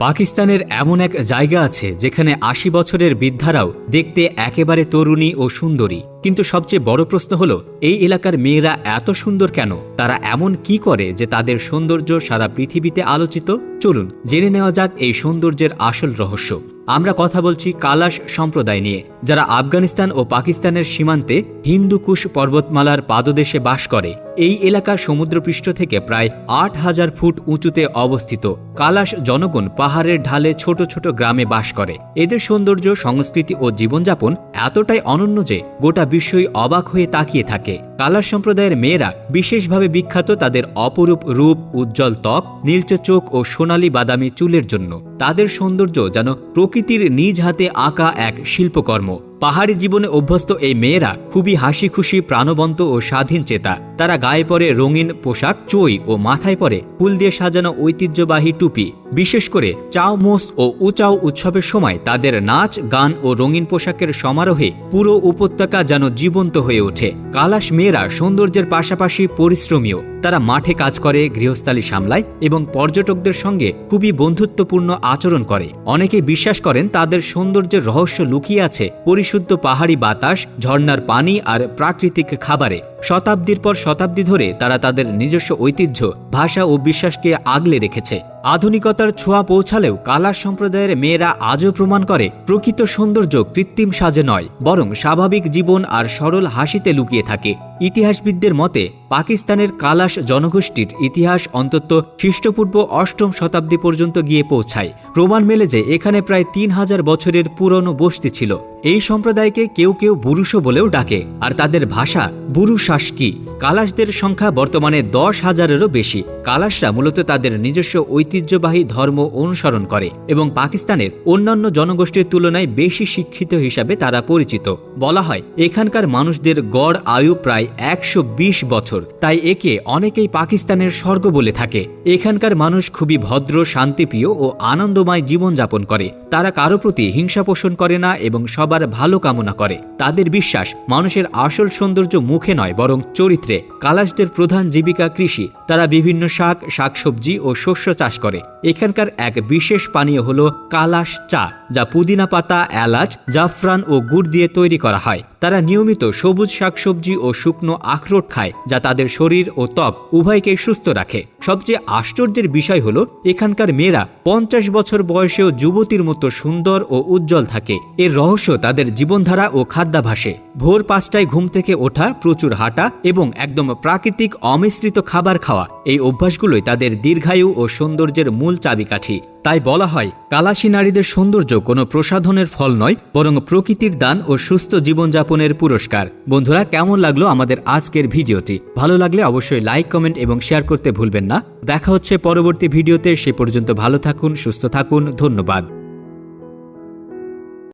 পাকিস্তানের এমন এক জায়গা আছে যেখানে আশি বছরের বৃদ্ধারাও দেখতে একেবারে তরুণী ও সুন্দরী। কিন্তু সবচেয়ে বড় প্রশ্ন হল, এই এলাকার মেয়েরা এত সুন্দর কেন? তারা এমন কি করে যে তাদের সৌন্দর্য সারা পৃথিবীতে আলোচিত? চলুন, জেনে নেওয়া যাক এই সৌন্দর্যের আসল রহস্য। আমরা কথা বলছি কালাশ সম্প্রদায় নিয়ে, যারা আফগানিস্তান ও পাকিস্তানের সীমান্তে হিন্দুকুশ পর্বতমালার পাদদেশে বাস করে। এই এলাকা সমুদ্রপৃষ্ঠ থেকে প্রায় আট হাজার ফুট উঁচুতে অবস্থিত কালাশ জনগণ পাহাড়ের ঢালে ছোট ছোট গ্রামে বাস করে। এদের সৌন্দর্য, সংস্কৃতি ও জীবনযাপন এতটাই অনন্য যে গোটা বিশ্বই অবাক হয়ে তাকিয়ে থাকে। কালার সম্প্রদায়ের মেয়েরা, বিশেষভাবে বিখ্যাত তাদের অপরূপ রূপ, উজ্জ্বল ত্বক, নীলচ চোখ ও সোনালি বাদামি চুলের জন্য। তাদের সৌন্দর্য যেন প্রকৃতির নিজ হাতে আঁকা এক শিল্পকর্ম। পাহাড়ি জীবনে অভ্যস্ত এই মেয়েরা খুবই হাসি খুশি প্রাণবন্ত ও স্বাধীন চেতা। তারা গায়ে পরে রঙিন পোশাক, চই ও মাথায় পরে ফুল দিয়ে সাজানো ঐতিহ্যবাহী টুপি, বিশেষ করে চাও মোস ও উচাও উৎসবের সময় তাদের নাচ, গান ও রঙিন পোশাকের সমারোহে পুরো উপত্যকা যেন জীবন্ত হয়ে ওঠে। কালাশ মেয়েরা সৌন্দর্যের পাশাপাশি পরিশ্রমীও। তারা মাঠে কাজ করে, গৃহস্থালী সামলায় এবং পর্যটকদের সঙ্গে খুবই বন্ধুত্বপূর্ণ আচরণ করে। অনেকে বিশ্বাস করেন তাদের সৌন্দর্যের রহস্য লুকিয়ে আছে পরিশুদ্ধ পাহাড়ি বাতাস, ঝর্ণার পানি আর প্রাকৃতিক খাবারে। শতাব্দীর পর শতাব্দী ধরে তারা তাদের নিজস্ব ঐতিহ্য ভাষা ও বিশ্বাসকে আগলে রেখেছে। আধুনিকতার ছোঁয়া পৌঁছালেও কালার সম্প্রদায়ের মেয়েরা আজও প্রমাণ করে, প্রকৃত সৌন্দর্য কৃত্রিম সাজে নয়, বরং স্বাভাবিক জীবন আর সরল হাসিতে লুকিয়ে থাকে। ইতিহাসবিদদের মতে, পাকিস্তানের কালাশ জনগোষ্ঠীর ইতিহাস অন্তত খ্রিস্টপূর্ব অষ্টম শতাব্দী পর্যন্ত গিয়ে পৌঁছায়। প্রমাণ মেলে যে এখানে প্রায় তিন হাজার বছরের পুরনো বস্তি ছিল। এই সম্প্রদায়কে কেউ কেউ বুরুষও বলেও ডাকে। আর তাদের ভাষা বুরু বুরুশাসকি কালাশদের সংখ্যা বর্তমানে দশ হাজারেরও বেশি। কালাশরা মূলত তাদের নিজস্ব ঐতিহ্যবাহী ধর্ম অনুসরণ করে এবং পাকিস্তানের অন্যান্য জনগোষ্ঠীর তুলনায় বেশি শিক্ষিত হিসাবে তারা পরিচিত। বলা হয়, এখানকার মানুষদের গড় আয়ু প্রায় একশো বিশ বছর, তাই একে অনেকেই পাকিস্তানের স্বর্গ বলে থাকে। এখানকার মানুষ খুবই ভদ্র, শান্তিপ্রিয় ও আনন্দময় জীবনযাপন করে। তারা কারও প্রতি হিংসা পোষণ করে না এবং সবার ভালো কামনা করে। তাদের বিশ্বাস, মানুষের আসল সৌন্দর্য মুখে নয়, বরং চরিত্রে। কালাশদের প্রধান জীবিকা কৃষি। তারা বিভিন্ন শাক, শাকসবজি ও শস্য চাষ করে। এখানকার এক বিশেষ পানীয় হল কালাশ চা, যা পুদিনা পাতা, এলাচ, জাফরান ও গুড় দিয়ে তৈরি করা হয়। তারা নিয়মিত সবুজ শাকসবজি ও শুকনো আখরোট খায়, যা তাদের শরীর ও ত্বক উভয়কে সুস্থ রাখে। সবচেয়ে আশ্চর্যের বিষয় হলো, এখানকার মেয়েরা পঞ্চাশ বছর বয়সেও যুবতীর মতো সুন্দর ও উজ্জ্বল থাকে। এর রহস্য তাদের জীবনধারা ও খাদ্যাভাসে ভোর পাঁচটায় ঘুম থেকে ওঠা, প্রচুর হাঁটা এবং একদম প্রাকৃতিক অমিশ্রিত খাবার খাওয়া, এই অভ্যাসগুলোই তাদের দীর্ঘায়ু ও সৌন্দর্যের মূল চাবিকাঠি। তাই বলা হয় কালাসী নারীদের সৌন্দর্য কোনো প্রসাধনের ফল নয়, বরং প্রকৃতির দান ও সুস্থ জীবনযাপনের পুরস্কার। বন্ধুরা, কেমন লাগল আমাদের আজকের ভিডিওটি? ভালো লাগলে অবশ্যই লাইক, কমেন্ট এবং শেয়ার করতে ভুলবেন না। দেখা হচ্ছে পরবর্তী ভিডিওতে, সে পর্যন্ত ভালো থাকুন, সুস্থ থাকুন, ধন্যবাদ।